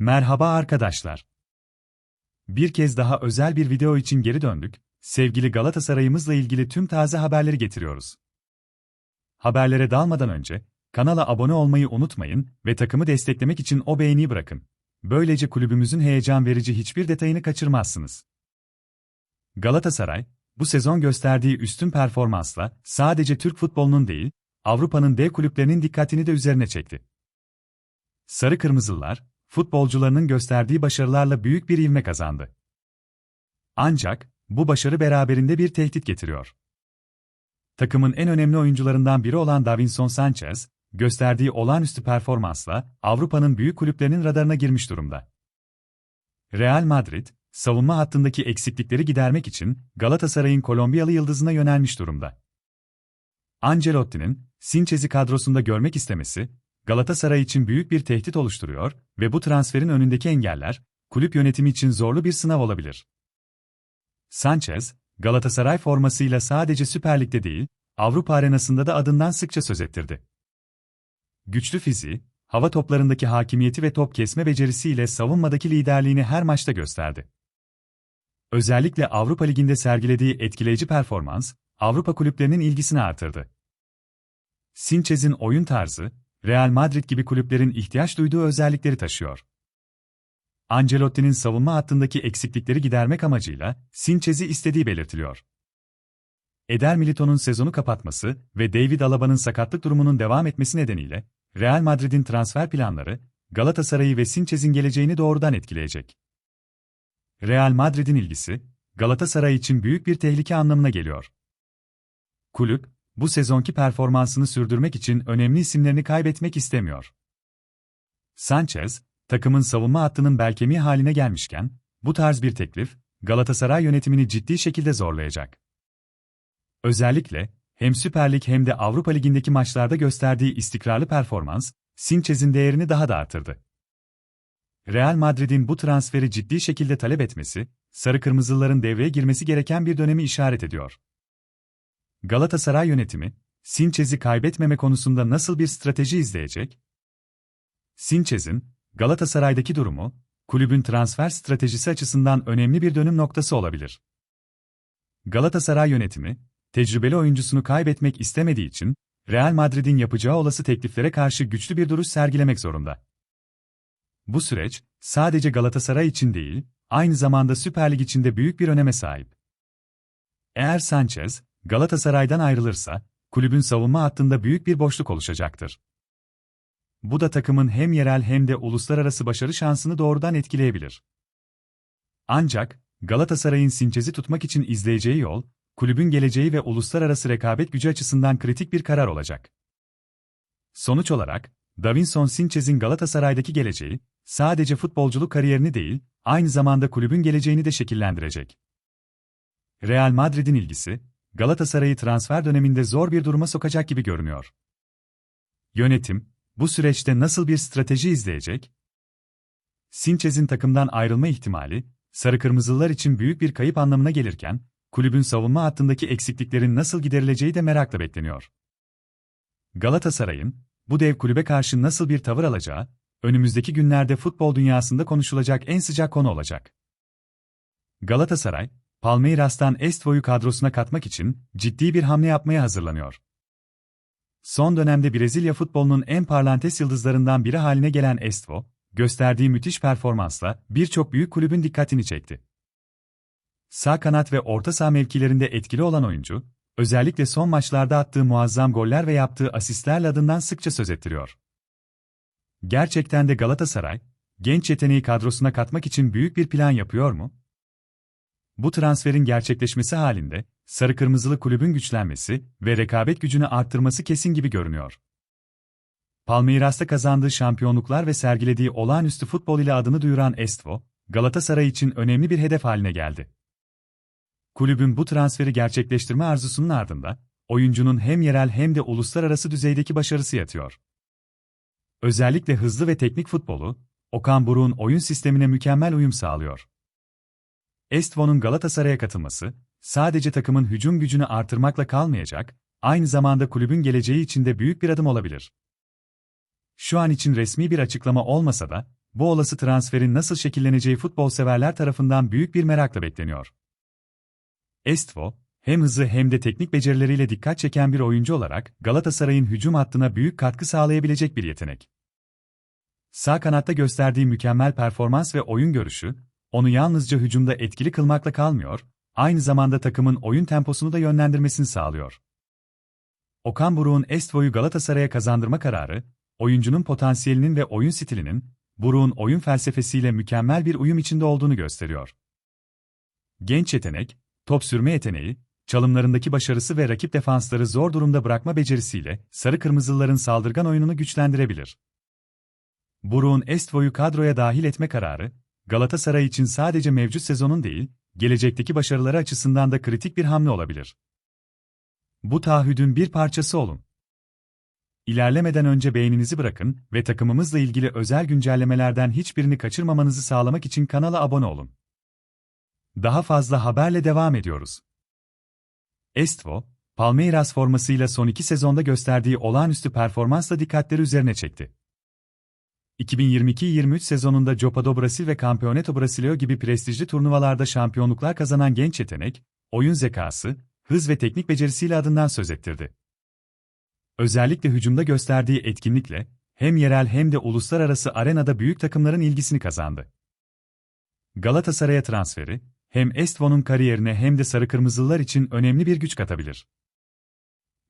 Merhaba arkadaşlar. Bir kez daha özel bir video için geri döndük. Sevgili Galatasaray'ımızla ilgili tüm taze haberleri getiriyoruz. Haberlere dalmadan önce kanala abone olmayı unutmayın ve takımı desteklemek için o beğeniyi bırakın. Böylece kulübümüzün heyecan verici hiçbir detayını kaçırmazsınız. Galatasaray, bu sezon gösterdiği üstün performansla sadece Türk futbolunun değil, Avrupa'nın dev kulüplerinin dikkatini de üzerine çekti. Sarı Kırmızılılar, futbolcularının gösterdiği başarılarla büyük bir ivme kazandı. Ancak, bu başarı beraberinde bir tehdit getiriyor. Takımın en önemli oyuncularından biri olan Davinson Sanchez, gösterdiği olağanüstü performansla Avrupa'nın büyük kulüplerinin radarına girmiş durumda. Real Madrid, savunma hattındaki eksiklikleri gidermek için Galatasaray'ın Kolombiyalı yıldızına yönelmiş durumda. Ancelotti'nin Sinchez'i kadrosunda görmek istemesi, Galatasaray için büyük bir tehdit oluşturuyor ve bu transferin önündeki engeller, kulüp yönetimi için zorlu bir sınav olabilir. Sanchez, Galatasaray formasıyla sadece Süper Lig'de değil, Avrupa arenasında da adından sıkça söz ettirdi. Güçlü fiziği, hava toplarındaki hakimiyeti ve top kesme becerisiyle savunmadaki liderliğini her maçta gösterdi. Özellikle Avrupa Ligi'nde sergilediği etkileyici performans, Avrupa kulüplerinin ilgisini artırdı. Sinchez'in oyun tarzı, Real Madrid gibi kulüplerin ihtiyaç duyduğu özellikleri taşıyor. Ancelotti'nin savunma hattındaki eksiklikleri gidermek amacıyla Sinchez'i istediği belirtiliyor. Eder Milito'nun sezonu kapatması ve David Alaba'nın sakatlık durumunun devam etmesi nedeniyle Real Madrid'in transfer planları Galatasaray'ı ve Sinchez'in geleceğini doğrudan etkileyecek. Real Madrid'in ilgisi Galatasaray için büyük bir tehlike anlamına geliyor. Kulüp, bu sezonki performansını sürdürmek için önemli isimlerini kaybetmek istemiyor. Sanchez, takımın savunma hattının belkemi haline gelmişken, bu tarz bir teklif, Galatasaray yönetimini ciddi şekilde zorlayacak. Özellikle, hem Süper Lig hem de Avrupa Ligi'ndeki maçlarda gösterdiği istikrarlı performans, Sinchez'in değerini daha da artırdı. Real Madrid'in bu transferi ciddi şekilde talep etmesi, sarı kırmızıların devreye girmesi gereken bir dönemi işaret ediyor. Galatasaray yönetimi, Sinchez'i kaybetmeme konusunda nasıl bir strateji izleyecek? Sinchez'in, Galatasaray'daki durumu, kulübün transfer stratejisi açısından önemli bir dönüm noktası olabilir. Galatasaray yönetimi, tecrübeli oyuncusunu kaybetmek istemediği için, Real Madrid'in yapacağı olası tekliflere karşı güçlü bir duruş sergilemek zorunda. Bu süreç, sadece Galatasaray için değil, aynı zamanda Süper Lig için de büyük bir öneme sahip. Eğer Sanchez, Galatasaray'dan ayrılırsa, kulübün savunma hattında büyük bir boşluk oluşacaktır. Bu da takımın hem yerel hem de uluslararası başarı şansını doğrudan etkileyebilir. Ancak, Galatasaray'ın Sinchez'i tutmak için izleyeceği yol, kulübün geleceği ve uluslararası rekabet gücü açısından kritik bir karar olacak. Sonuç olarak, Davinson Sinchez'in Galatasaray'daki geleceği, sadece futbolculuk kariyerini değil, aynı zamanda kulübün geleceğini de şekillendirecek. Real Madrid'in ilgisi, Galatasaray'ı transfer döneminde zor bir duruma sokacak gibi görünüyor. Yönetim, bu süreçte nasıl bir strateji izleyecek? Sinchez'in takımdan ayrılma ihtimali, Sarı Kırmızılılar için büyük bir kayıp anlamına gelirken, kulübün savunma hattındaki eksikliklerin nasıl giderileceği de merakla bekleniyor. Galatasaray'ın, bu dev kulübe karşı nasıl bir tavır alacağı, önümüzdeki günlerde futbol dünyasında konuşulacak en sıcak konu olacak. Galatasaray, Palmeiras'tan Estvo'yu kadrosuna katmak için ciddi bir hamle yapmaya hazırlanıyor. Son dönemde Brezilya futbolunun en parlantes yıldızlarından biri haline gelen Estvo, gösterdiği müthiş performansla birçok büyük kulübün dikkatini çekti. Sağ kanat ve orta saha mevkilerinde etkili olan oyuncu, özellikle son maçlarda attığı muazzam goller ve yaptığı asistlerle adından sıkça söz ettiriyor. Gerçekten de Galatasaray, genç yeteneği kadrosuna katmak için büyük bir plan yapıyor mu? Bu transferin gerçekleşmesi halinde, sarı kırmızılı kulübün güçlenmesi ve rekabet gücünü arttırması kesin gibi görünüyor. Palmeiras'ta kazandığı şampiyonluklar ve sergilediği olağanüstü futbol ile adını duyuran Estvo, Galatasaray için önemli bir hedef haline geldi. Kulübün bu transferi gerçekleştirme arzusunun ardında, oyuncunun hem yerel hem de uluslararası düzeydeki başarısı yatıyor. Özellikle hızlı ve teknik futbolu, Okan Buruk'un oyun sistemine mükemmel uyum sağlıyor. Estvo'nun Galatasaray'a katılması, sadece takımın hücum gücünü artırmakla kalmayacak, aynı zamanda kulübün geleceği için de büyük bir adım olabilir. Şu an için resmi bir açıklama olmasa da, bu olası transferin nasıl şekilleneceği futbol severler tarafından büyük bir merakla bekleniyor. Estvo, hem hızı hem de teknik becerileriyle dikkat çeken bir oyuncu olarak Galatasaray'ın hücum hattına büyük katkı sağlayabilecek bir yetenek. Sağ kanatta gösterdiği mükemmel performans ve oyun görüşü, onu yalnızca hücumda etkili kılmakla kalmıyor, aynı zamanda takımın oyun temposunu da yönlendirmesini sağlıyor. Okan Buruk'un Estvo'yu Galatasaray'a kazandırma kararı, oyuncunun potansiyelinin ve oyun stilinin, Buruk'un oyun felsefesiyle mükemmel bir uyum içinde olduğunu gösteriyor. Genç yetenek, top sürme yeteneği, çalımlarındaki başarısı ve rakip defansları zor durumda bırakma becerisiyle sarı kırmızılıların saldırgan oyununu güçlendirebilir. Buruk'un Estvo'yu kadroya dahil etme kararı, Galatasaray için sadece mevcut sezonun değil, gelecekteki başarıları açısından da kritik bir hamle olabilir. Bu taahhüdün bir parçası olun. İlerlemeden önce beğeninizi bırakın ve takımımızla ilgili özel güncellemelerden hiçbirini kaçırmamanızı sağlamak için kanala abone olun. Daha fazla haberle devam ediyoruz. Estvo, Palmeiras formasıyla son iki sezonda gösterdiği olağanüstü performansla dikkatleri üzerine çekti. 2022-23 sezonunda Copa do Brasil ve Campeonato Brasileiro gibi prestijli turnuvalarda şampiyonluklar kazanan genç yetenek, oyun zekası, hız ve teknik becerisiyle adından söz ettirdi. Özellikle hücumda gösterdiği etkinlikle, hem yerel hem de uluslararası arenada büyük takımların ilgisini kazandı. Galatasaray'a transferi, hem Estvo'nun kariyerine hem de sarı kırmızılar için önemli bir güç katabilir.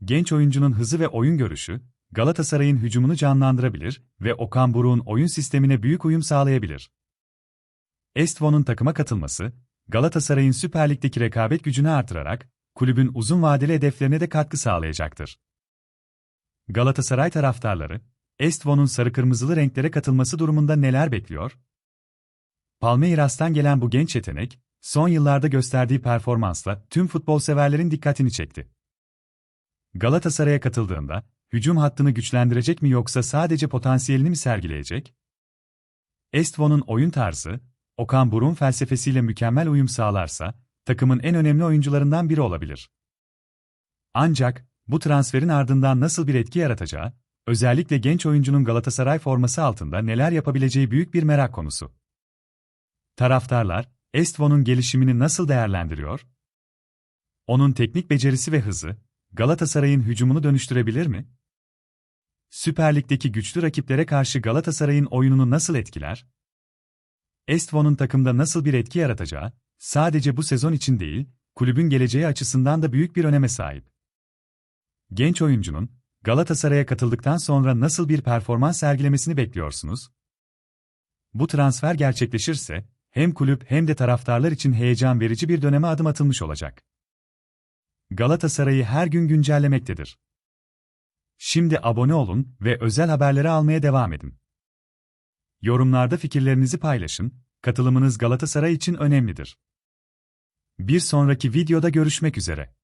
Genç oyuncunun hızı ve oyun görüşü, Galatasaray'ın hücumunu canlandırabilir ve Okan Buruk'un oyun sistemine büyük uyum sağlayabilir. Estvo'nun takıma katılması, Galatasaray'ın Süper Lig'deki rekabet gücünü artırarak, kulübün uzun vadeli hedeflerine de katkı sağlayacaktır. Galatasaray taraftarları, Estvo'nun sarı-kırmızılı renklere katılması durumunda neler bekliyor? Palmeiras'tan gelen bu genç yetenek, son yıllarda gösterdiği performansla tüm futbol severlerin dikkatini çekti. Galatasaray'a katıldığında, hücum hattını güçlendirecek mi yoksa sadece potansiyelini mi sergileyecek? Estvo'nun oyun tarzı, Okan Burun felsefesiyle mükemmel uyum sağlarsa, takımın en önemli oyuncularından biri olabilir. Ancak, bu transferin ardından nasıl bir etki yaratacağı, özellikle genç oyuncunun Galatasaray forması altında neler yapabileceği büyük bir merak konusu. Taraftarlar, Estvo'nun gelişimini nasıl değerlendiriyor? Onun teknik becerisi ve hızı, Galatasaray'ın hücumunu dönüştürebilir mi? Süper Lig'deki güçlü rakiplere karşı Galatasaray'ın oyununu nasıl etkiler? Estvo'nun takımda nasıl bir etki yaratacağı, sadece bu sezon için değil, kulübün geleceği açısından da büyük bir öneme sahip. Genç oyuncunun, Galatasaray'a katıldıktan sonra nasıl bir performans sergilemesini bekliyorsunuz? Bu transfer gerçekleşirse, hem kulüp hem de taraftarlar için heyecan verici bir döneme adım atılmış olacak. Galatasaray'ı her gün güncellemektedir. Şimdi abone olun ve özel haberleri almaya devam edin. Yorumlarda fikirlerinizi paylaşın, katılımınız Galatasaray için önemlidir. Bir sonraki videoda görüşmek üzere.